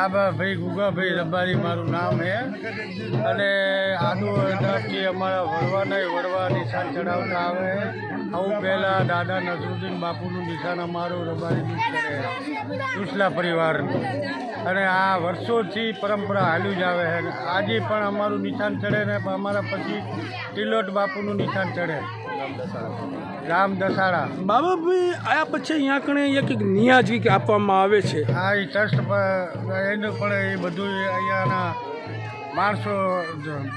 આબાભાઈ ગુગાભાઈ રબારી મારું નામ છે અને આદુ એનાથી અમારા વડવાના વડવા નિશાન ચડાવતા આવે આવું પહેલાં દાદા નસરુદ્દીન બાપુનું નિશાન અમારું જ કરે સુસલા પરિવારનું. અને આ વર્ષોથી પરંપરા હાલ્યું જ આવે છે આજે પણ અમારું નિશાન ચડે ને અમારા પછી તિલોટ બાપુનું નિશાન ચડે. રામ દસાડા બાબાભાઈ આયા પછી અહીંયા કણે એક એક નિયાજી કે આપવામાં આવે છે. આ એ ટ્રસ્ટ એનું પણ એ બધું અહીંયાના માણસો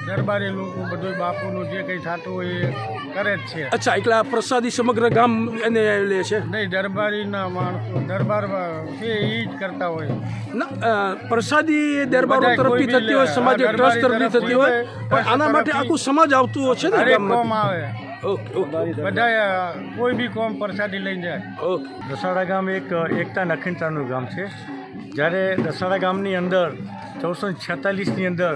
દરબારી લોકો બધું બાપુનું જે કંઈ થતું હોય એ કરે જ છે. અચ્છા એટલે આ પ્રસાદી સમગ્ર ગામ એને લે છે? નહીં દરબારીના માણસો દરબારમાં છે એ જ કરતા હોય. ના, પ્રસાદી દરબારો તરફથી થતી હોય સમાજ ટ્રસ્ટ તરફથી થતી હોય પણ આના માટે આખું સમાજ આવતું હોય છે ને ગામમાં આવે. બધા કોઈ બી કોમ પ્રસાદી લઈને જાય. દસાડા ગામ એક એકતા નખીનતાનું ગામ છે. જ્યારે દસાડા ગામની અંદર ચૌદસો છેતાલીસની અંદર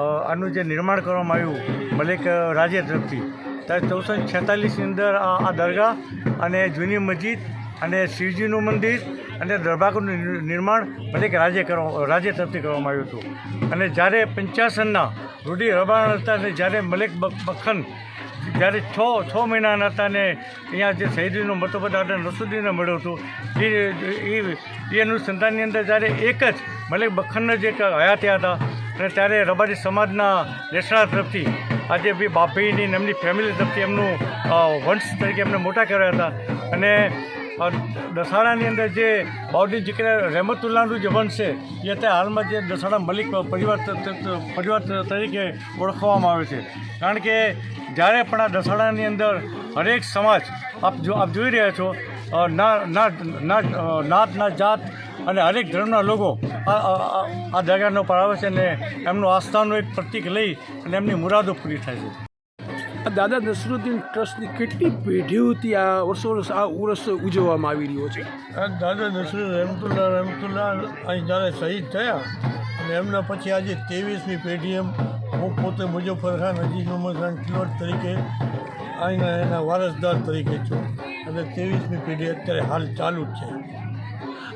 આનું જે નિર્માણ કરવામાં આવ્યું મલિક રાજે તરફથી ત્યારે ચૌદસો છેતાલીસની અંદર આ આ દરગાહ અને જૂની મસ્જિદ અને શિવજીનું મંદિર અને દરબારનું નિર- નિર્માણ મલિક રાજ્ય કરવા રાજ્ય તરફથી કરવામાં આવ્યું હતું. અને જ્યારે પંચાસનના રૂઢિ રબાણ હતા અને જ્યારે મલેક બખ- બખન જ્યારે છ છ મહિનાના હતા ને અહીંયા જે શહીદીનો મતલબ બધા નસુદ્દીને મળ્યો હતો, એ, એ- અનુસંધાનની અંદર જ્યારે એક જ મલિક બખનના જે હયાત્યા હતા અને ત્યારે રબારી સમાજના રેસણા તરફથી આજે બી બાપીની એમની ફેમિલી તરફથી એમનું વંશ તરીકે એમને મોટા કર્યા હતા. અને દસાડાની અંદર જે બાઉદ્દીન જીકરા રહેમતુલ્લાનું જે વંશ છે, એ અત્યારે હાલમાં જે દસાડા મલિક પરિવાર પરિવાર તરીકે ઓળખવામાં આવે છે. કારણ કે જ્યારે પણ આ દસાડાની અંદર હરેક સમાજ આપ જો, આપ જોઈ રહ્યા છો ના નાત જાત અને હરેક ધર્મના લોકો આ દરગાહનો પર આવે છે અને એમનું આસ્થાનું એક પ્રતીક લઈ અને એમની મુરાદો પૂરી થાય છે. આ દાદા નસરુદ્દીન ટ્રસ્ટની કેટલી પેઢીઓથી આ વર્ષો વર્ષ આ ઉરસ ઉજવવામાં આવી રહ્યો છે? દાદા નસરુલ રહેમતુલ્લા રહેમતુલ્લા અહીં જ્યારે શહીદ થયા અને એમના પછી આજે ત્રેવીસમી પેઢી એમ હું પોતે મુજફ્ફર ખાન અજીઝ મોહમ્મદ ખાન કિલોટ તરીકે અહીંના એના વારસદાર તરીકે છું. અને ત્રેવીસમી પેઢી અત્યારે હાલ ચાલુ જ છે.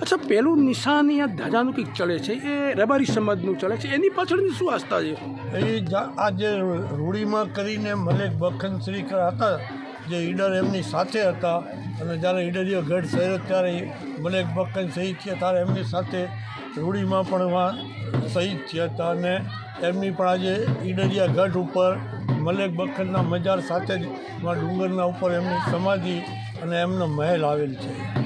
અચ્છા, પેલું નિશાન આ ધજાનું કંઈક ચડે છે, એ રબારી સમાજનું ચડે છે, એની પાછળની શું આસ્થા છે? એ આજે રૂડીમાં કરીને મલેક બખન શ્રીકર હતા, જે ઈડર એમની સાથે હતા, અને જ્યારે ઈડરીઓ ગઢ શહેર ત્યારે મલેક બખન શહીદ થયા, ત્યારે એમની સાથે રૂડીમાં પણ શહીદ થયા હતા, અને એમની પણ આજે ઈડરિયા ગઢ ઉપર મલેક બખનના મજાર સાથે જ ડુંગરના ઉપર એમની સમાધિ અને એમનો મહેલ આવેલ છે.